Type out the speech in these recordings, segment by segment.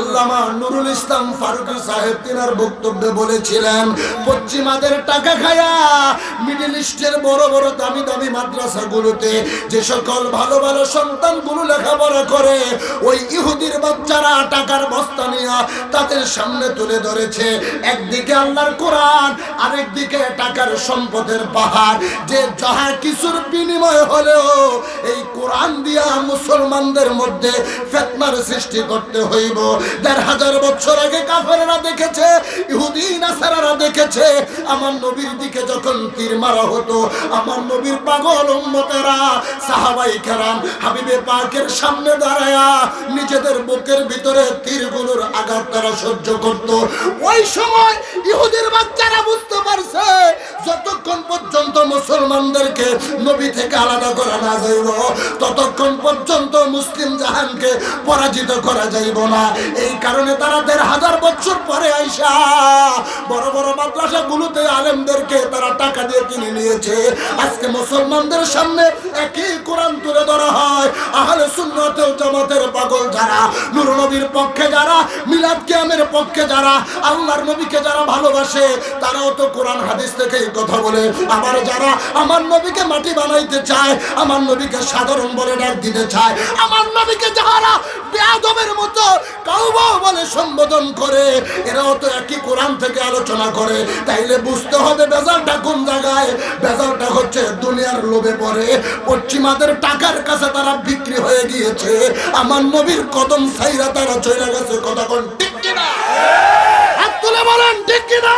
আল্লামা নুরুল ইসলাম ফারুকি সাহেব তিনার বক্তব্যে বলেছিলেন, পশ্চিমাদের টাকা খায়া মিডিল ইস্টের বড় বড় দামি দামি মাদ্রাসাগুলোতে যে সকল ভালো ভালো সন্তানগুলো লেখাপড়া করে, ওই ইহুদির বাচ্চারা টাকার বস্তা নিয়ে তাদের সামনে তুলে ধরেছে। একদিকে আল্লাহর কোরআন, আরেকদিকে টাকার সম্পদের পাহাড়। যে যাহা কিছুর বিনিময় হলেও কোরআন দিয়া মুসলমানদের মধ্যে ফেতনার সৃষ্টি করতে হইব। দেড় হাজার বছর আগে কাফেররা দেখেছে, ইহুদি, নাসারারা দেখেছে, আমার নবীর দিকে যখন তীর মারা হতো, আমার নবীর পাগল উম্মতেরা, সাহাবাই কেরাম, হাবিবে পাকের সামনে দাঁড়ায়া নিজেদের বুকের ভিতরে তীরগুলোর আঘাত তারা সহ্য করত। ওই সময় ইহুদির বাচ্চারা বুঝতে পারছে পর্যন্ত মুসলমানদেরকে নবী থেকে আলাদা করা না যাইব। ততক্ষণ পর্যন্ত মুসলিম জাহানকে পরাজিত করা যাইব না। এই কারণে তারা দেড় হাজার বছর পরে আইসা বড় বড় মাদ্রাসাগুলোতে আলেমদেরকে তারা টাকা দিয়ে কিনে নিয়েছে। আজকে মুসলমানদের সামনে একই ধরা হয়। আহলে সুন্নতের জামাতের পাগল যারা, নূর নবীর পক্ষে যারা, মিলাদ কিয়ামের পক্ষে যারা, আল্লাহর নবীকে যারা ভালোবাসে, তারাও তো কোরআন হাদিস থেকে এই কথা বলে। আমার যারা আমার নবীকে মাটি বানাইতে চায়, আমার নবীকে সাধারণ বলে ডাক দিতে চায়, আমার নবীকে যারা বেয়াদবের সম্বোধন করে, এরাও তো একই কোরআন থেকে আলোচনা করে। তাইলে বুঝতে হবে বেজালটা কোন জায়গায়? বেজালটা হচ্ছে দুনিয়ার লোভে পড়ে। পশ্চিমাদের টাকার কাছে তারা বিক্রি হয়ে গিয়েছে। আমার নবীর কদম সাইরা তারা চলে গেছে। কোন ঠিক কিনা? হাত তুলে বলেন, ঠিক কিনা?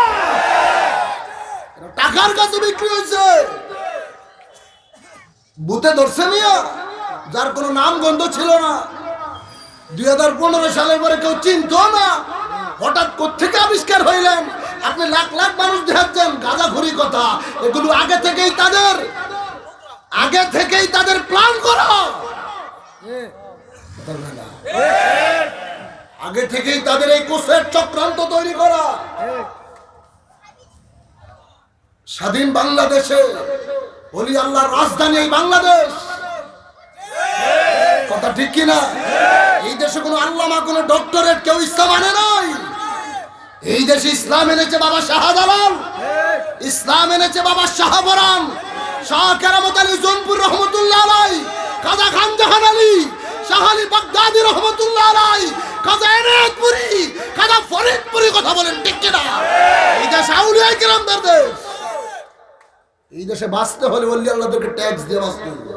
টাকার কাছে বিক্রি হয়েছে। বুতে ধরছে মিয়া। যার কোনো নাম গন্ধ ছিল না। পনেরো সালের পরে কেউ চিনত না। হঠাৎ কোথেকে আবিষ্কার হইলেন? আপনি লাখ লাখ মানুষ দেখাচ্ছেন, গাঁজাখুরি কথা। এগুলো আগে থেকেই তাদের। আগে থেকেই তাদের প্ল্যান করা। আগে থেকেই তাদের এই কোষের চক্রান্ত তৈরি করা। স্বাধীন বাংলাদেশে, বলি আল্লাহর রাজধানী এই বাংলাদেশ। কথা ঠিক কিনা? এই দেশে কোনো আল্লামা, কোনো ডক্টরেট কেউ ইসলাম আনে নাই। এই দেশে ইসলাম এনেছে বাবা শাহজালাল। ইসলাম এনেছে বাবা শাহবরান। শাহ কেরামত আলী, জোনপুর রহমতুল্লাহ আলাই। কাজা খান জাহান আলী, শাহ আলী বাগদাদি রহমতুল্লাহ আলাই। কাজা এনায়তপুরি কাজা ফরিদপুরি কথা বলেন ঠিক কিনা? এই দেশ আউলিয়া কিরামদার দেশ। এই দেশে বাঁচতে হলে বললি আল্লাহ আল্লাহদেরকে ট্যাক্স দিয়ে বাঁচতে হবে।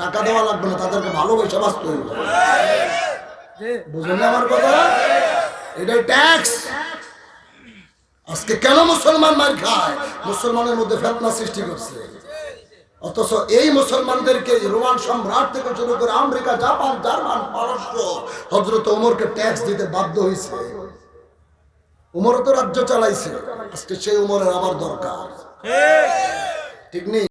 টাকা দেওয়া লাগবে না তাদেরকে ভালোবেসে বাঁচতে হবে। বুঝলেন আমার কথা? এটাই ট্যাক্স আজকে কেন মুসলমান মার খায়? মুসলমানের মধ্যে ফেতনা সৃষ্টি করছে। অথচ এই মুসলমানদেরকে রোমান সম্রাট থেকে শুরু করে আমেরিকা জাপান জার্মান পারস্য হজরত ওমরকে ট্যাক্স দিতে বাধ্য হয়েছে উমরও তো রাজ্য চালাইছে। আজকে সেই উমরের আবার দরকার। ঠিক নেই?